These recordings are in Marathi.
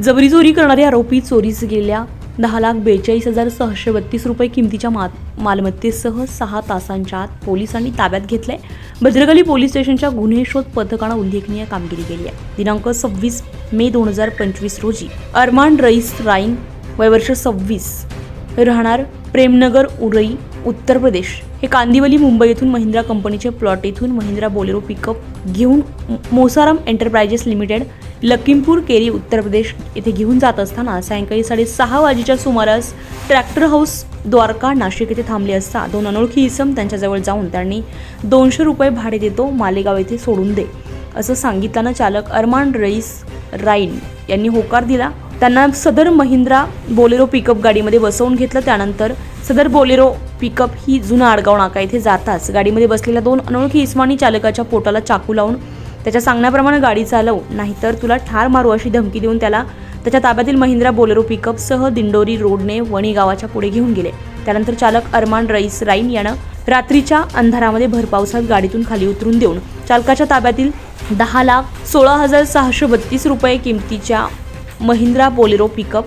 जबरी चोरी करणारे आरोपी चोरीस गेल्या. दहा लाख बेचाळीस हजार सहाशे बत्तीस रुपये किमतीच्या मा मालमत्तेसह सहा तासांच्या आत पोलिसांनी ताब्यात घेतलंय. भद्रकाली पोलीस स्टेशनच्या गुन्हे शोध पथकानं उल्लेखनीय कामगिरी केली आहे. दिनांक सव्वीस मे दोन हजार पंचवीस रोजी अरमान रईस राईन वयवर्ष सव्वीस राहणार प्रेमनगर उरई उत्तर प्रदेश. हे कांदिवली मुंबई येथून महिंद्रा कंपनीचे प्लॉट येथून महिंद्रा बोलेरो पिकअप घेऊन मोसाराम एंटरप्राइजेस लिमिटेड लखीमपूर केरी उत्तर प्रदेश येथे घेऊन जात असताना सायंकाळी साडेसहा वाजेच्या सुमारास ट्रॅक्टर हाऊस द्वारका नाशिक येथे थांबले असता दोन अनोळखी इसम त्यांच्याजवळ जाऊन त्यांनी दोनशे रुपये भाडे देतो मालेगाव येथे सोडून दे असं सांगितल्यानं चालक अरमान रईस राईन यांनी होकार दिला. त्यांना सदर महिंद्रा बोलेरो पिकअप गाडीमध्ये बसवून घेतलं. त्यानंतर सदर बोलेरो पिकअप ही जुना आडगाव नाका येथे जाताच गाडीमध्ये बसलेल्या दोन अनोळखी इस्मानी चालकाच्या पोटाला चाकू लावून त्याच्या सांगण्याप्रमाणे गाडी चालव नाहीतर तुला ठार मारू अशी धमकी देऊन त्याला त्याच्या ताब्यातील महिंद्रा बोलेरो पिकअपसह दिंडोरी रोडने वणी गावाच्या पुढे घेऊन गेले. त्यानंतर चालक अरमान रईस राईन यानं रात्रीच्या अंधारामध्ये भरपावसात गाडीतून खाली उतरून देऊन चालकाच्या ताब्यातील दहा लाख सोळा हजार सहाशे बत्तीस रुपये किमतीच्या महिंद्रा बोलेरो पिकअप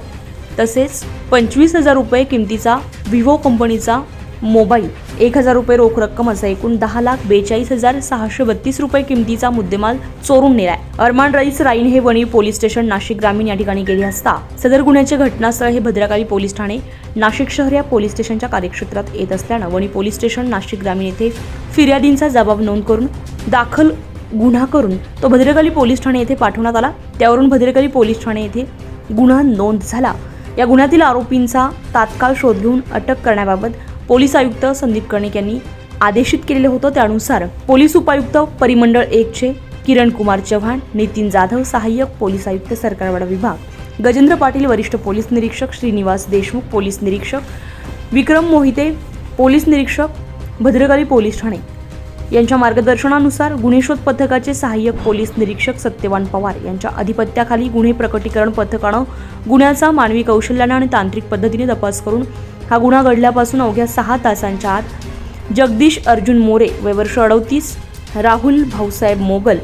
तसेच पंचवीस हजार रुपये किमतीचा विवो कंपनीचा मोबाईल एक हजार रुपये रोख रक्कम असा एकूण दहा लाख बेचाळीस हजार सहाशे बत्तीस रुपये किमतीचा मुद्देमाल चोरून नेलाय. अरमान रईस राईन हे वणी पोलीस स्टेशन नाशिक ग्रामीण या ठिकाणी गेले असता सदर गुन्ह्याचे घटनास्थळ हे भद्रकाली पोलीस ठाणे नाशिक शहर या पोलीस स्टेशनच्या कार्यक्षेत्रात येत असल्यानं वणी पोलीस स्टेशन नाशिक ग्रामीण येथे फिर्यादींचा जबाब नोंद करून दाखल गुन्हा करून तो भद्रकाली पोलीस ठाणे येथे पाठवण्यात आला. त्यावरून भद्रकाली पोलीस ठाणे येथे गुन्हा नोंद झाला. या गुन्ह्यातील आरोपींचा तात्काळ शोध घेऊन अटक करण्याबाबत पोलीस आयुक्त संदीप कर्णिक यांनी आदेशित केलेलं होतं. त्यानुसार पोलीस उपायुक्त परिमंडळ एकचे किरण कुमार चव्हाण नितीन जाधव सहाय्यक पोलीस आयुक्त सरकारवाडा विभाग गजेंद्र पाटील वरिष्ठ पोलीस निरीक्षक श्रीनिवास देशमुख पोलीस निरीक्षक विक्रम मोहिते पोलीस निरीक्षक भद्रकाली पोलीस ठाणे. यांच्या मार्गदर्शनानुसार गुन्हे शोध पथकाचे सहाय्यक पोलीस निरीक्षक सत्यवान पवार यांच्या अधिपत्याखाली गुन्हे प्रकटीकरण पथकानं गुन्ह्याचा मानवी कौशल्याने आणि तांत्रिक पद्धतीने तपास करून हा गुन्हा घडल्यापासून अवघ्या सहा तासांच्या आत जगदीश अर्जुन मोरे वय वर्ष अडतीस राहुल भाऊसाहेब मोगल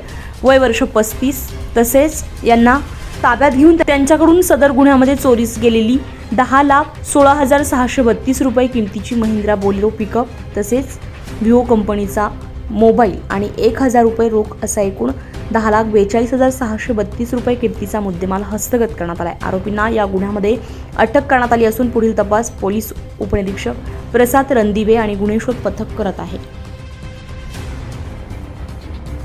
वय वर्ष पस्तीस तसेच यांना ताब्यात घेऊन त्यांच्याकडून सदर गुन्ह्यामध्ये चोरीस गेलेली दहा लाख सोळा हजार सहाशे बत्तीस रुपये किमतीची महिंद्रा बोलेरो पिकअप तसेच व्हिओ कंपनीचा मोबाईल आणि एक हजार रुपये रोख असा एकूण दहा लाख बेचाळीस हजार सहाशे बत्तीस रुपये किमतीचा मुद्देमाल हस्तगत करण्यात आलाय. आरोपींना या गुन्ह्यामध्ये अटक करण्यात आली असून पुढील तपास पोलीस उपनिरीक्षक प्रसाद रणदिवे आणि गुन्हे शोध पथक करत आहे.